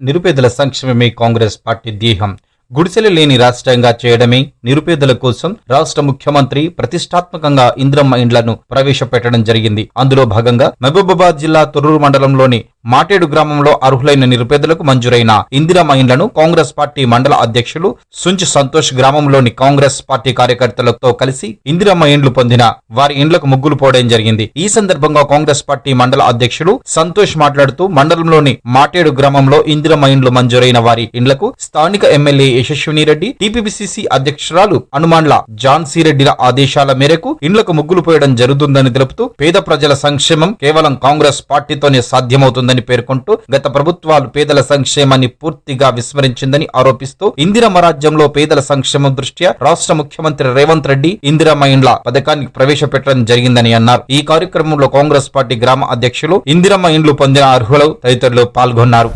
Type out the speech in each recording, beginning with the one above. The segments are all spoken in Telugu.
నిరుపేదల సంక్షేమమే కాంగ్రెస్ పార్టీ ధ్యేయం గుడిసెలు లేని రాష్ట్రంగా చేయడమే నిరుపేదల కోసం రాష్ట్ర ముఖ్యమంత్రి ప్రతిష్టాత్మకంగా ఇంద్రమ్మ ఇండ్లను ప్రవేశపెట్టడం జరిగింది. అందులో భాగంగా మహబూబాబాద్ జిల్లా తొర్రూరు మండలంలోని మాటేడు గ్రామంలో అర్హులైన నిరుపేదలకు మంజూరైన ఇందిరా ఇండ్లను కాంగ్రెస్ పార్టీ మండల అధ్యక్షులు సుంచి సంతోష్ గ్రామంలోని కాంగ్రెస్ పార్టీ కార్యకర్తలతో కలిసి ఇందిరమ్మ ఇండ్లు పొందిన వారి ఇండ్లకు ముగ్గులు పోవడం జరిగింది. ఈ సందర్భంగా కాంగ్రెస్ పార్టీ మండల అధ్యక్షులు సంతోష్ మాట్లాడుతూ మండలంలోని మాటేడు గ్రామంలో ఇందిరమ్మ ఇండ్లు మంజూరైన వారి ఇండ్లకు స్థానిక ఎమ్మెల్యే యశస్విని రెడ్డి టీపీసీసీ అధ్యక్షురాలు హనుమాన్ల జాన్సీ రెడ్డిల ఆదేశాల మేరకు ఇండ్లకు ముగ్గులు పోయడం జరుగుతుందని తెలుపుతూ పేద ప్రజల సంక్షేమం కేవలం కాంగ్రెస్ పార్టీతోనే సాధ్యమవుతుందని పేర్కొంటూ గత ప్రభుత్వాలు పేదల సంక్షేమాన్ని పూర్తిగా విస్మరించిందని ఆరోపిస్తూ ఇందిరమ్మ రాజ్యంలో పేదల సంక్షేమం దృష్ట్యా రాష్ట్ర ముఖ్యమంత్రి రేవంత్ రెడ్డి ఇందిరమ్మ ఇండ్ల పథకాన్ని ప్రవేశపెట్టడం జరిగిందని అన్నారు. ఈ కార్యక్రమంలో కాంగ్రెస్ పార్టీ గ్రామ అధ్యక్షులు ఇందిరమ్మ ఇండ్లు పొందిన అర్హులు తదితరులు పాల్గొన్నారు.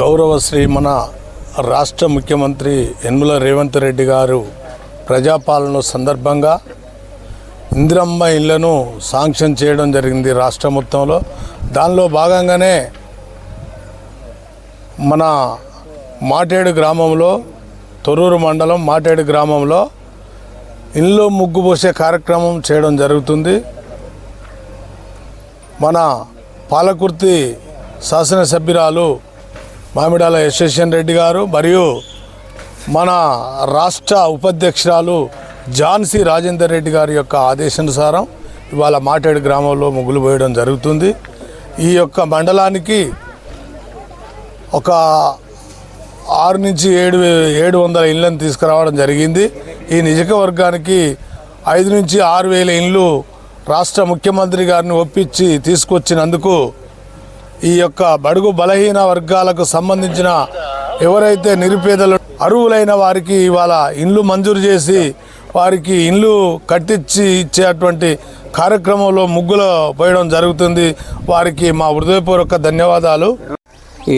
గౌరవశ్రీ మన రాష్ట్ర ముఖ్యమంత్రి యనమల రేవంత్ రెడ్డి గారు ప్రజాపాలన సందర్భంగా ఇందిరమ్మ ఇళ్ళను శాంక్షన్ చేయడం జరిగింది రాష్ట్ర మొత్తంలో. దానిలో భాగంగానే మన మాటేడు గ్రామంలో తొర్రూరు మండలం మాటేడు గ్రామంలో ఇల్లు ముగ్గు పోసే కార్యక్రమం చేయడం జరుగుతుంది. మన పాలకుర్తి శాసనసభ్యురాలు మామిడాల యశస్వన్ రెడ్డి గారు మరియు మన రాష్ట్ర ఉపాధ్యక్షురాలు ఝాన్సీ రాజేందర్ రెడ్డి గారి యొక్క ఆదేశానుసారం ఇవాళ మాటేడు గ్రామంలో ముగ్గులు పోయడం జరుగుతుంది. ఈ యొక్క మండలానికి ఒక ఆరు నుంచి ఏడు ఏడు వందల ఇళ్ళను తీసుకురావడం జరిగింది. ఈ నియోజకవర్గానికి ఐదు నుంచి ఆరు వేల ఇండ్లు రాష్ట్ర ముఖ్యమంత్రి గారిని ఒప్పించి తీసుకొచ్చినందుకు ఈ యొక్క బడుగు బలహీన వర్గాలకు సంబంధించిన ఎవరైతే నిరుపేదలు అరువులైన వారికి ఇవాళ ఇండ్లు మంజూరు చేసి వారికి ఇండ్లు కట్టించి ఇచ్చేటువంటి కార్యక్రమంలో ముగ్గులు పోయడం జరుగుతుంది. వారికి మా హృదయపూర్వక ధన్యవాదాలు.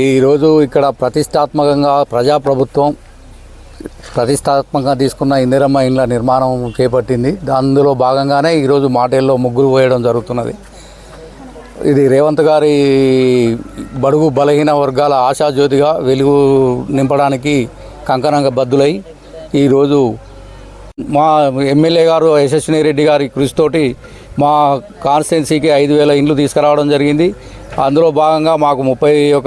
ఈరోజు ఇక్కడ ప్రతిష్టాత్మకంగా ప్రజాప్రభుత్వం ప్రతిష్టాత్మకంగా తీసుకున్న ఇందిరమ్మ ఇండ్ల నిర్మాణం చేపట్టింది. అందులో భాగంగానే ఈరోజు మాటల్లో ముగ్గురు పోయడం జరుగుతున్నది. ఇది రేవంత్ గారి బడుగు బలహీన వర్గాల ఆశాజ్యోతిగా వెలుగు నింపడానికి కంకణంగా బద్దులై ఈరోజు మా ఎమ్మెల్యే గారు యశస్విని రెడ్డి గారి కృషితోటి మా కాన్స్టిట్యున్సీకి ఐదు వేల ఇండ్లు తీసుకురావడం జరిగింది. అందులో భాగంగా మాకు ముప్పై ఒక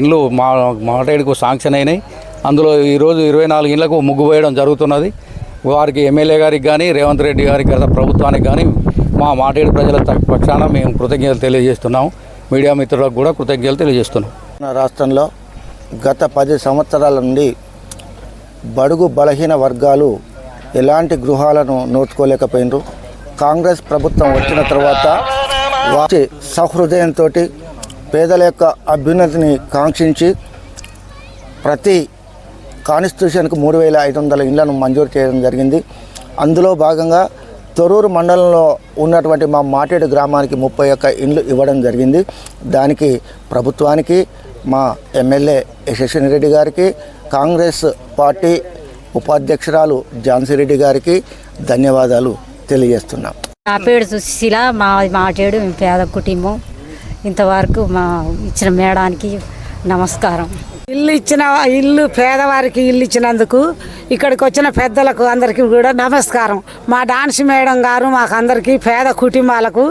ఇండ్లు మా మాటేడుకు శాంక్షన్ అయినాయి. అందులో ఈరోజు ఇరవై నాలుగు ఇండ్లకు ముగ్గు వేయడం జరుగుతున్నది. వారికి ఎమ్మెల్యే గారికి కానీ రేవంత్ రెడ్డి గారికి గత ప్రభుత్వానికి కానీ మా మాటేడు ప్రజల పక్షాన మేము కృతజ్ఞతలు తెలియజేస్తున్నాం. మీడియా మిత్రులకు కూడా కృతజ్ఞతలు తెలియజేస్తున్నాం. మన రాష్ట్రంలో గత పది సంవత్సరాల నుండి బడుగు బలహీన వర్గాలు ఎలాంటి గృహాలను నోచుకోలేకపోయినరు. కాంగ్రెస్ ప్రభుత్వం వచ్చిన తర్వాత వారి సహృదయంతో పేదల యొక్క అభ్యున్నతిని కాంక్షించి ప్రతి కాన్స్టిట్యూషన్కు మూడు వేల ఐదు వందల ఇళ్ళను మంజూరు చేయడం జరిగింది. అందులో భాగంగా తొరూరు మండలంలో ఉన్నటువంటి మా మాటేడు గ్రామానికి ముప్పై ఒక్క ఇండ్లు ఇవ్వడం జరిగింది. దానికి ప్రభుత్వానికి మా ఎమ్మెల్యే యశస్విని రెడ్డి గారికి కాంగ్రెస్ పార్టీ ఉపాధ్యక్షురాలు ఝాన్సీ రెడ్డి గారికి ధన్యవాదాలు తెలియజేస్తున్నాం. నా పేరు సుశీల మా మాటేడు మేము పేద కుటుంబం. ఇంతవరకు మా ఇచ్చిన మేడానికి నమస్కారం. ఇల్లు ఇచ్చిన ఇల్లు పేదవారికి ఇల్లు ఇచ్చినందుకు ఇక్కడికి వచ్చిన పెద్దలకు అందరికీ కూడా నమస్కారం. మా డాన్స్ మేడం గారు మాకు అందరికీ పేద కుటుంబాలకు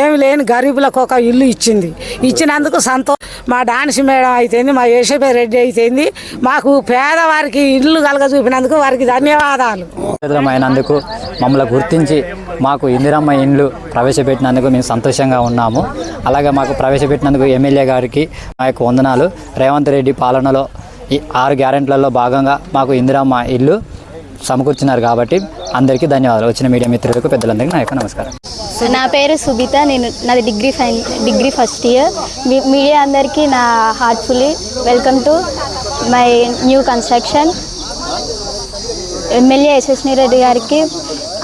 ఏమి లేని గరీబులకు ఒక ఇల్లు ఇచ్చింది. ఇచ్చినందుకు సంతో మా డాన్స్ మేడం అయితేంది మా యేషపే రెడ్డి అయితేంది మాకు పేదవారికి ఇల్లు కలగ చూపినందుకు వారికి ధన్యవాదాలు. అయినందుకు మమ్మల్ని గుర్తించి మాకు ఇందిరమ్మ ఇండ్లు ప్రవేశపెట్టినందుకు మేము సంతోషంగా ఉన్నాము. అలాగే మాకు ప్రవేశపెట్టినందుకు ఎమ్మెల్యే గారికి మా యొక్క వందనాలు. రేవంత్ రెడ్డి పాలనలో ఈ ఆరు గ్యారెంట్లలో భాగంగా మాకు ఇందిరమ్మ ఇల్లు సమకూర్చున్నారు కాబట్టి అందరికీ ధన్యవాదాలు. వచ్చిన మీడియా మిత్రులకు పెద్దలందరికీ నా యొక్క నమస్కారం. నా పేరు సుబిత నేను నాది degree fine degree first year. మీ- మీడియా అందరికీ నా heartfully welcome to my new construction. MLA Yashaswi Reddy గారికి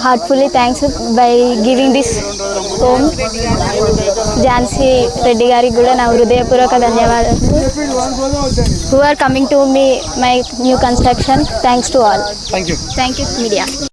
heartfully thanks by giving this home. Jhansi Reddy గారికి కూడా నా హృదయపూర్వక ధన్యవాదాలు. Who are coming to me my new construction thanks to all thank you media